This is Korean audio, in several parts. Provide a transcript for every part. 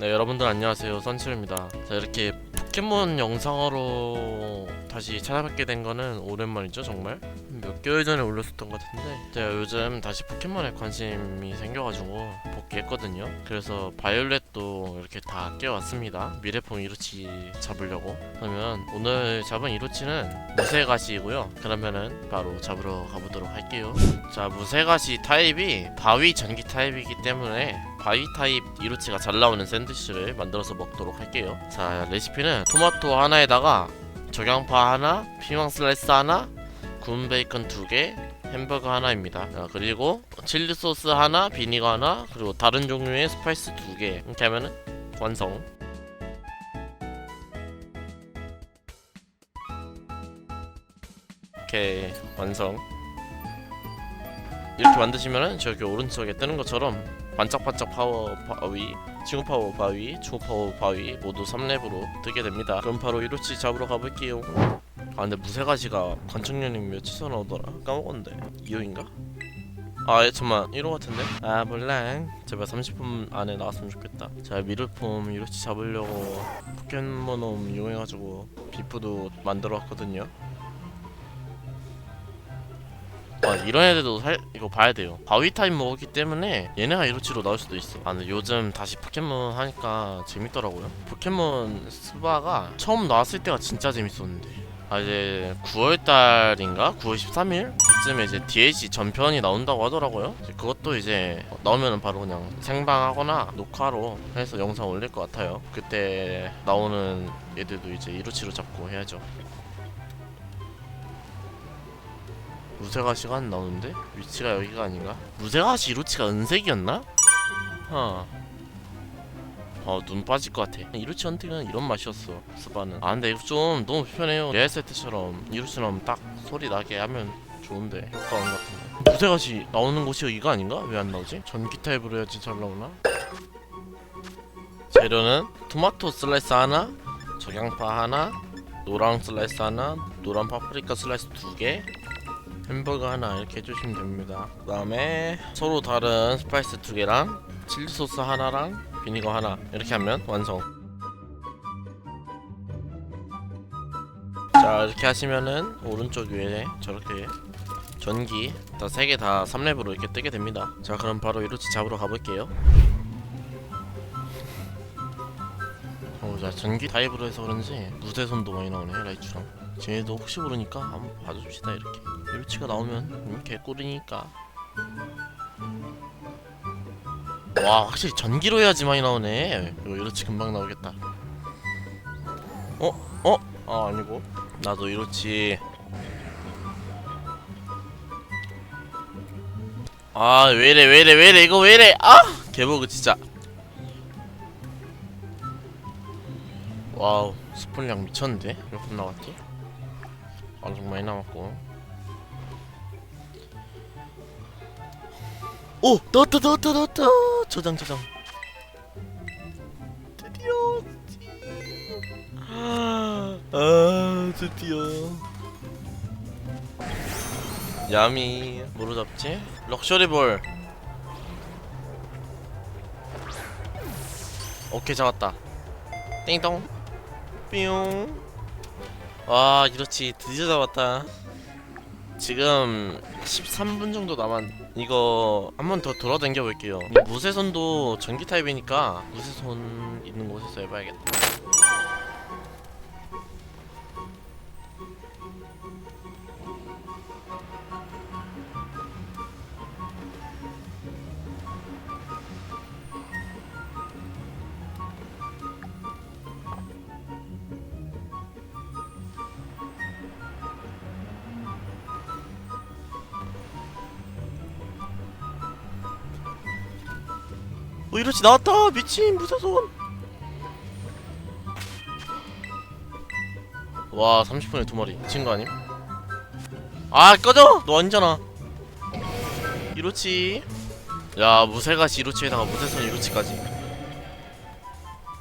네 여러분들 안녕하세요. 선치입니다. 자 이렇게 포켓몬 영상으로 다시 찾아뵙게 된 거는 오랜만이죠 정말? 몇 개월 전에 올렸었던 것 같은데. 제가 요즘 다시 포켓몬에 관심이 생겨가지고 복귀했거든요. 그래서 바이올렛도 이렇게 다 깨왔습니다. 미래풍 이로치 잡으려고. 그러면 오늘 잡은 이로치는 무쇠가시이고요. 그러면은 바로 잡으러 가보도록 할게요. 자 무쇠가시 타입이 바위 전기 타입이기 때문에 바위 타입 이로치가 잘 나오는 샌드위치를 만들어서 먹도록 할게요. 자 레시피는 토마토 하나에다가 적양파 하나 피망 슬라이스 하나 구운 베이컨 두 개 햄버거 하나입니다. 자, 그리고 칠리 소스 하나 비니거 하나 그리고 다른 종류의 스파이스 두 개. 이렇게 하면은 완성. 오케이 완성 이렇게 만드시면은 저기 오른쪽에 뜨는 것처럼 반짝반짝 파워 바위, 친구 파워 바위, 중구 파워 바위 모두 3렙으로 뜨게 됩니다. 그럼 바로 이로치 잡으러 가볼게요. 아 근데 무쇠가시가 관청년님 며칠서 나오더라? 까먹었는데 2호인가? 아 예, 잠만 1호 같은데? 아 몰라 제발 30분 안에 나왔으면 좋겠다 자 미르폼 이로치 잡으려고 포켓몬홈 이용해가지고 비프도 만들어 왔거든요 아 이런 애들도 살 이거 봐야 돼요. 바위 타임 먹었기 때문에 얘네가 이로치로 나올 수도 있어. 아 근데 요즘 다시 포켓몬 하니까 재밌더라고요. 포켓몬 스바가 처음 나왔을 때가 진짜 재밌었는데. 아 이제 9월달인가? 9월 13일? 그쯤에 이제 DLC 전편이 나온다고 하더라고요. 이제 그것도 이제 나오면 바로 그냥 생방하거나 녹화로 해서 영상 올릴 것 같아요. 그때 나오는 애들도 이제 이로치로 잡고 해야죠 무쇠가시가 안 나오는데? 위치가 여기가 아닌가? 무쇠가시 이로치가 은색이었나? 어. 어, 눈 빠질 것 같아. 이로치 헌팅은 이런 맛이었어. 스바는. 아, 근데 이거 좀 너무 편해요. 레알 세 트처럼 이로치처럼 딱 소리 나게 하면 좋은데 효과음 같은데. 무쇠가시 나오는 곳이 여기가 아닌가? 왜 안 나오지? 전기 타 입으로 해야지 잘 나오나? 재료는 토마토 슬라이스 하나, 적양파 하나, 노랑 슬라이스 하나, 노란 파프리카 슬라이스 두 개, 햄버거 하나 이렇게 해주시면 됩니다. 그 다음에 서로 다른 스파이스 두 개랑 칠리 소스 하나랑 비니거 하나 이렇게 하면 완성. 자 이렇게 하시면은 오른쪽 위에 저렇게 전기 다 세 개 다 3렙으로 이렇게 뜨게 됩니다. 자 그럼 바로 이로치 잡으러 가볼게요. 어, 자 전기 타입으로 해서 그런지 무쇠손도 많이 나오네 라이츠랑. 쟤도 혹시 모르니까 한번 봐줍시다 이렇게. 이로치가 나오면 음, 개꿀이니까. 와 확실히 전기로 해야지 많이 나오네. 이거 이로치 금방 나오겠다. 어? 어? 아 아니고 나도 이로치. 아 왜이래 왜이래 왜이래 이거 왜이래 아 개버그 진짜 와우 스폰량 미쳤는데? 몇 분 남았지? 완전 많이 남았고. 오! 넣었다 넣었다 넣었다! 저장 저장. 드디어! 아 드디어. 야미. 뭐로 잡지? 럭셔리볼. 오케이 잡았다. 띵동 뿅. 와 이렇지. 드디어 잡았다. 지금 13분 정도 남았 이거 한 번 더 돌아다녀 볼게요. 이 무쇠손도 전기 타입이니까 무쇠손 있는 곳에서 해봐야겠다 어 이렇지 나왔다. 미친 무쇠손 와 30분에 두 마리. 미친 거 아님? 아 꺼져! 너 아니잖아. 이로치. 야 무쇠가시 이로치에다가 무쇠손 이로치까지.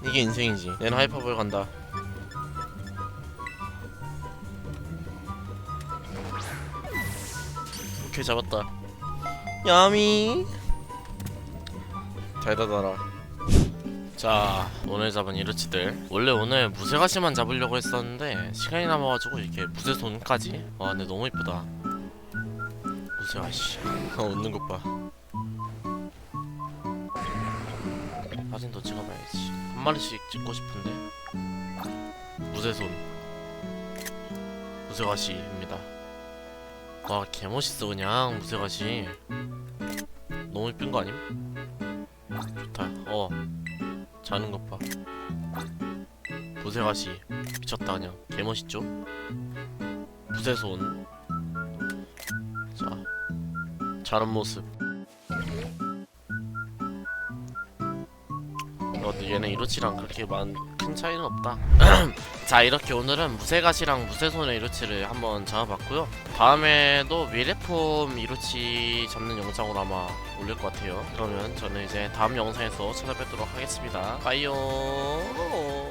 이게 인생이지. 얘는 하이퍼볼 간다. 오케이 잡았다. 야미 잘 닫아라 자 오늘 잡은 이르치들. 원래 오늘 무쇠가시만 잡으려고 했었는데 시간이 남아가지고 이렇게 무쇠손까지. 와 근데 너무 이쁘다. 무쇠가시. 웃는 것봐. 사진 더 찍어봐야지. 한 마리씩 찍고 싶은데? 무쇠손. 무쇠가시입니다. 와 개멋있어 그냥 무쇠가시. 너무 이쁜 거 아님? 좋다 어. 자는 것 봐. 무쇠가시. 미쳤다 그냥. 개멋있죠? 무쇠손 자 자는 모습. 어, 근데 얘네 이로치랑 그렇게 많, 큰 차이는 없다. 자 이렇게 오늘은 무쇠가시랑 무쇠손의 이로치를 한번 잡아봤고요. 다음에도 미래폼 이로치 잡는 영상으로 아마 올릴 것 같아요. 그러면 저는 이제 다음 영상에서 찾아뵙도록 하겠습니다. 빠이요